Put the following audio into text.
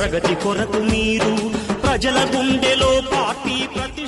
ప్రగతి కొరకు మీరు ప్రజల గుండెలో పార్టీ ప్రతి